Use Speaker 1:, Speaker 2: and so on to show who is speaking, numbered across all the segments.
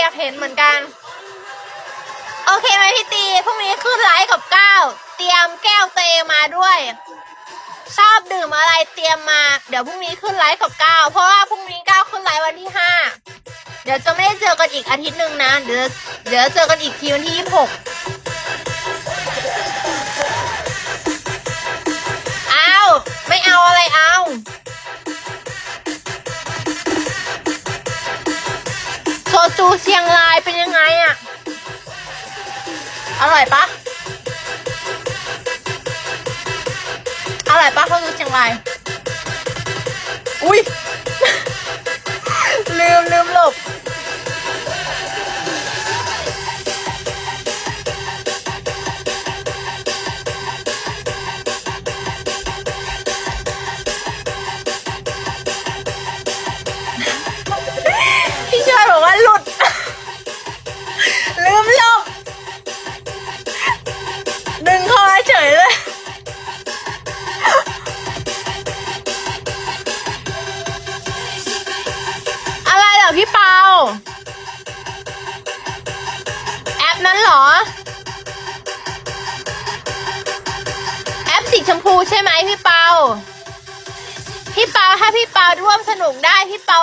Speaker 1: เหมือนกัน โอเคไหมพี่ตีพรุ่งนี้ขึ้นไลฟ์กับก้าวเตรียมแก้วเตมาด้วย ชอบดื่มอะไรเตรียมมา เดี๋ยวพรุ่งนี้ขึ้นไลฟ์กับก้าวเพราะว่าพรุ่งนี้ก้าวขึ้นไลฟ์วันที่ห้าเดี๋ยวจะไม่ได้เจอกันอีกอาทิตย์หนึ่งนะเดี๋ยวเดี๋ยวเจอกันอีกทีวันที่ยี่สิบหก จูเชียงรายเป็นยังไงอะอร่อยปะอร่อยปะโซจูเชียงราย อุ้ยลืมลืมหลบ พี่เปาแอปนั้นเหรอ แอปสีชมพูใช่ไหมพี่เปาพี่เปาถ้าพี่เปาร่วมสนุกได้พี่เปา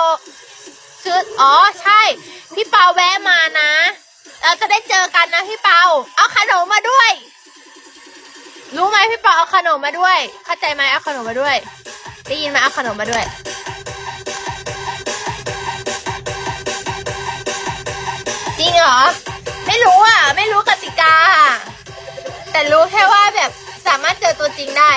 Speaker 1: ซื้ออ๋อใช่ พี่เปาแวะมานะ เราจะได้เจอกันนะพี่เปาเอาขนมมาด้วย รู้ไหมพี่เปาเอาขนมมาด้วย เข้าใจไหมเอาขนมมาด้วย ได้ยินไหมเอาขนมมาด้วย ริงเหรอ ไม่รู้อะ ไม่รู้กติกาอะแต่รู้แค่ว่าแบบสามารถเจอตัวจริงได้